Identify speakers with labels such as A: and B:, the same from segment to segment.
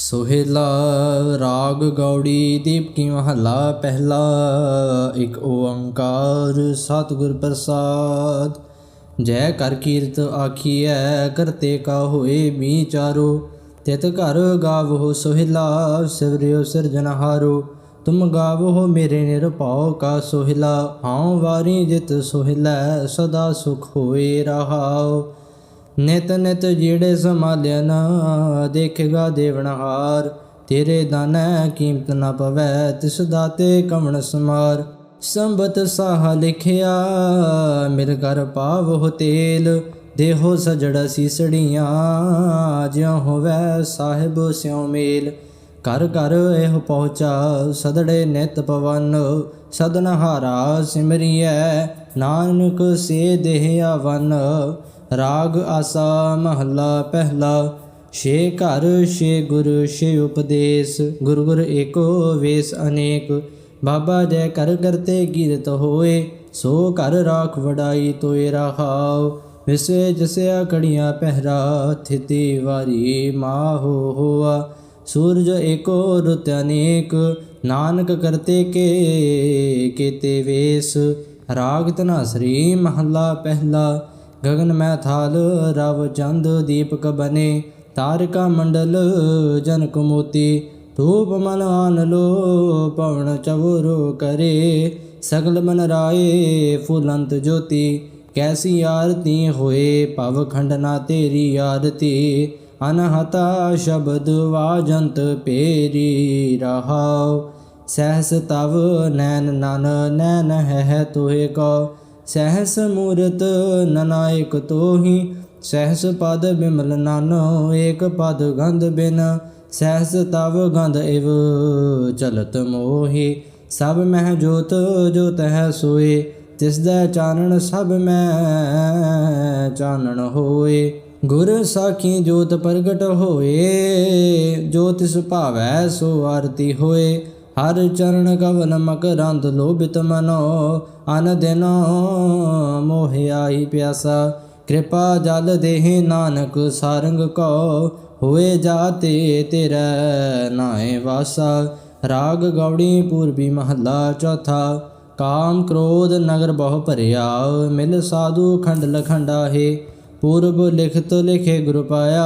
A: ਸੋਹਿਲਾ ਰਾਗ ਗੌੜੀ ਦੀਪ ਕੀ ਮਹੱਲਾ ਪਹਿਲਾ, ਇੱਕ ਓੰਕਾਰ ਸਤਿਗੁਰ ਪ੍ਰਸਾਦ। ਜੈ ਕਰ ਕੀਰਤ ਆਖੀਐ ਕਰਤੇ ਕਾ ਹੋਏ ਵਿਚਾਰੋ ਤਿਤ ਘਰ ਗਾਵੋ ਸੋਹਿਲਾ, ਸਿਵਰਿਓ ਸਿਰਜਨਹਾਰੋ ਤੁਮ ਗਾਵੋ ਮੇਰੇ ਨਿਰਭਉ ਕਾ ਸੋਹਿਲਾ ਹਉ ਵਾਰੀ ਜਿਤ ਸੋਹਿਲਾ, ਸਦਾ ਸੁਖ ਹੋਏ ਰਹਾਉ। ਨਿਤ ਨਿਤ ਜਿਹੜੇ ਸੰਭਾਲਿਆ ਦੇਖੇਗਾ ਦੇਵਨਹਾਰ ਤੇਰੇ ਦਾਨੈ ਕੀਮਤ ਨਾ ਪਵੈ, ਤਿਸ ਦਾਤੇ ਕਵਣ ਸਮਾਰ। ਸੰਬਤ ਸਾਹ ਲਿਖਿਆ, ਮਿਲ ਕਰ ਪਾਵੋ ਤੇਲ। ਦੇਹੋ ਸਜੜ ਸੀਸੜੀਆਂ, ਜਿਉ ਹੋਵੈ ਸਾਹਿਬ ਸਿਉ ਮੇਲ। ਕਰ ਕਰ ਇਹ ਪਹੁੰਚਾ, ਸਦੜੇ ਨਿਤ ਪਵਨ। ਸਦਨਹਾਰਾ ਸਿਮਰੀਐ, ਨਾਨਕ ਸੇ ਦੇਹ ਆਵਨ ਰਾਗ ਆਸਾ ਮਹੱਲਾ ਪਹਿਲਾ, ਛੇ ਘਰ, ਛੇ ਗੁਰ, ਛੇ ਉਪਦੇਸ਼, ਗੁਰ ਗੁਰ ਏਕੋ ਵੇਸ ਅਨੇਕ। ਬਾਬਾ ਜੈ ਕਰ ਕਰਤੇ ਗਿਰਤ ਹੋਏ, ਸੋ ਕਰ ਰਾਖ ਵਡਾਈ ਤੋਏ ਰਹਾਉ। ਵਿਸੇ ਜਸਿਆ ਕੜੀਆਂ ਪਹਿਰਾ, ਥਿਤੀ ਵਾਰੀ ਮਾਹੋ ਹੋਆ। ਸੂਰਜ ਏਕੋ ਰੁਤ ਅਨੇਕ, ਨਾਨਕ ਕਰਤੇ ਕੇ ਕੀਤੇ ਵੇਸ। ਰਾਗ ਤਨਾ ਸ੍ਰੀ ਮਹੱਲਾ ਪਹਿਲਾ ਗगन ਮੈਂ ਥਾਲ ਰਵ ਚੰਦ, ਦੀਪਕ ਬਨੇ, ਤਾਰਿਕਾ ਮੰਡਲ, ਜਨਕ ਮੋਤੀ, ਧੂਪ ਮਨ ਆਨ ਲੋ, ਪਵਨ ਚਵਰੋ ਕਰੇ, ਸਗਲ ਮਨ ਰਾਏ, ਫੁਲੰਤ ਜੋਤੀ, ਕੈਸੀ ਆਰਤੀ ਹੋਏ, ਭਵ ਖੰਡ ਨਾ ਤੇਰੀ ਆਰਤੀ, ਅਨਹਤਾ ਸ਼ਬਦ ਵਾਜੰਤ ਪੇਰੀ ਰਹਾਉ, ਸਹਸ ਤਵ ਨੈਨ ਨਨ ਨੈਨ ਹੈ ਤੋਏ ਕੋ ਸਹਿਸ ਮੂਰਤ ਨਨਾਇਕ ਤੋਹੀ, ਸਹਿਸ ਪਦ ਬਿਮਲ ਨਾਨੋ, ਏਕ ਪਦ ਗੰਧ ਬਿਨ, ਸਹਿਸ ਤਵ ਗੰਧ ਇਵ ਚਲਤ ਮੋਹੀ। ਸਭ ਮਹਿ ਜੋਤ ਜੋਤ ਹੈ ਸੋਏ, ਤਿਸ ਦਾ ਚਾਨਣ ਸਭ ਮੈਂ ਚਾਨਣ ਹੋਏ। ਗੁਰ ਸਾਖੀ ਜੋਤ ਪ੍ਰਗਟ ਹੋਏ, ਜੋ ਤਿਸ ਭਾਵੈ ਸੋ ਆਰਤੀ ਹੋਏ। ਹਰ ਚਰਨ ਕਵਨ ਮਕਰੰਦ ਲੋਭਿਤ ਮਨੋ, ਅਨ ਦਿਨ ਮੋਹ ਆਈ ਪਿਆਸਾ। ਕਿਰਪਾ ਜਲ ਦੇਹ ਨਾਨਕ, ਸਾਰੰਗ ਕੋ ਹੋਏ ਜਾਤੇ ਤੇਰਾ ਨਾਏ ਵਾਸਾ। ਰਾਗ ਗੌੜੀ ਪੂਰਬੀ ਮਹੱਲਾ ਚੌਥਾ। ਕਾਮ ਕ੍ਰੋਧ ਨਗਰ ਬਹੁ ਭਰਿਆ, ਮਿਲ ਸਾਧੂ ਖੰਡ ਲਖੰਡਾ ਹੈ। ਪੂਰਬ ਲਿਖਤ ਲਿਖੇ ਗੁਰ ਪਾਇਆ,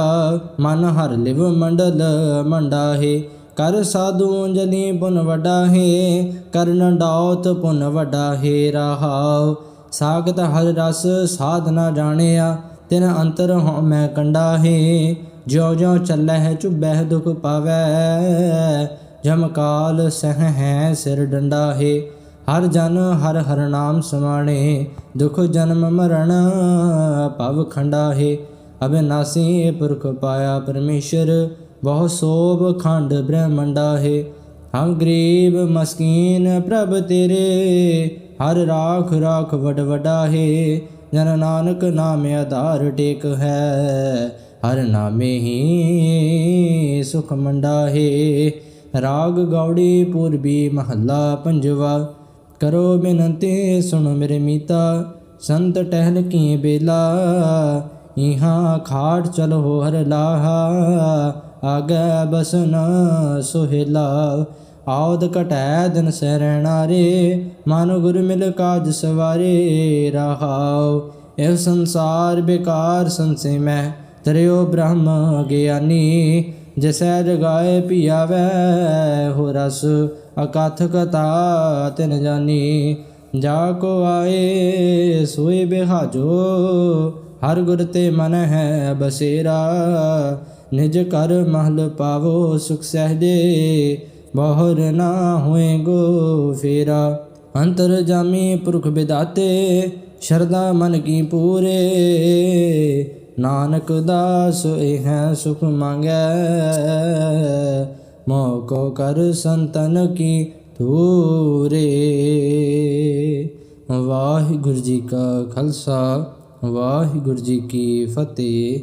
A: ਮਨ ਹਰ ਲਿਵ ਮੰਡਲ ਮੰਡਾ ਹੈ। ਕਰ ਸਾਧੂ ਅੰਜਲੀ ਪੁਨ ਵਡਾ ਹੈ ਕਰਨ ਡਾਉਤ ਪੁਨ ਵਡਾ ਹੈ ਰਹਾਉ। ਸਾਗਤ ਹਰ ਰਸ ਸਾਧ ਨਾ ਜਾਣਿਆ, ਤਿਨ ਅੰਤਰ ਹਉ ਮੈਂ ਕੰਡਾ ਹੈ। ਜਿਉ ਜਿਉ ਚੱਲੈ ਹੈ ਚੁਬਹਿ ਦੁਖ ਪਾਵੈ ਜਮਕਾਲ ਸਹ ਹੈ ਸਿਰ ਡੰਡਾ ਹੈ। ਹਰ ਜਨ ਹਰ ਹਰ ਨਾਮ ਸਮਾਣੇ, ਦੁਖ ਜਨਮ ਮਰਨ ਭਵ ਖੰਡਾ ਹੈ। ਅਬਿਨਾਸੀ ਪੁਰਖ ਪਾਇਆ ਪਰਮੇਸ਼ਰ ਬਹੁ ਸੋਭ ਖੰਡ ਬ੍ਰਹਮੰਡਾ ਹੈ। ਹਮ ਗਰੀਬ ਮਸਕੀਨ ਪ੍ਰਭ ਤੇਰੇ, ਹਰ ਰਾਖ ਰਾਖ ਵਡ ਵਡਾ ਹੈ। ਜਨ ਨਾਨਕ ਨਾਮ ਆਧਾਰ ਟੇਕ ਹੈ, ਹਰ ਨਾਮੇ ਹੀ ਸੁਖ ਮੰਡਾ ਹੈ। ਰਾਗ ਗੌੜੀ ਪੂਰਬੀ ਮਹੱਲਾ ਪੰਜਵਾ, ਕਰੋ ਬਿਨੰਤੀ ਸੁਣ ਮੇਰੇ ਮੀਤਾ, ਸੰਤ ਟਹਿਲ ਕੀ ਬੇਲਾ ਇਹਾਂ ਖਾਟ ਚਲੋ ਹਰ ਲਾਹਾ। ਆਗੇ ਬਸਨ ਸੁਹਿਲਾ ਆਉਦ ਘਟੈ ਦਿਨ ਸਰਣਾਰੇ ਮਨ ਗੁਰ ਮਿਲ ਕਾਜ ਸਵਾਰੇ ਰਹਾਉ। ਇਹ ਸੰਸਾਰ ਬੇਕਾਰ ਸੰਸੇ ਮੈਂ। ਤਰਿਓ ਬ੍ਰਹਮ ਗਿਆਨੀ। ਜਸੈ ਜਗਾਏ ਪਿਆਵੈ ਹੋ ਰਸ। ਅਕਥ ਕਥਾ ਤਿਨ ਜਾਨੀ। ਜਾ ਕੋ ਆਏ ਸੋਏ ਬਿਹਾਜੋ। ਹਰ ਗੁਰ ਤੇ ਮਨ ਹੈ ਬਸੇਰਾ। ਨਿਜ ਕਰ ਮਹਲ ਪਾਵੋ ਸੁਖ ਸਹਜੇ, ਬਹੁਰ ਨਾ ਹੋਏ ਗੋ ਫੇਰਾ। ਅੰਤਰ ਜਾਮੀ ਪੁਰਖ ਬਿਦਾਤੇ ਸ਼ਰਦਾ ਮਨ ਕੀ ਪੂਰੇ। ਨਾਨਕ ਦਾਸ ਇਹ ਹੈ ਸੁਖ ਮੰਗੈ ਮੋਕੋ ਕਰ ਸੰਤਨ ਕੀ ਧੂਰੇ। ਵਾਹਿਗੁਰੂ ਜੀ ਕਾ ਖਾਲਸਾ, ਵਾਹਿਗੁਰੂ ਜੀ ਕੀ ਫਤਿਹ।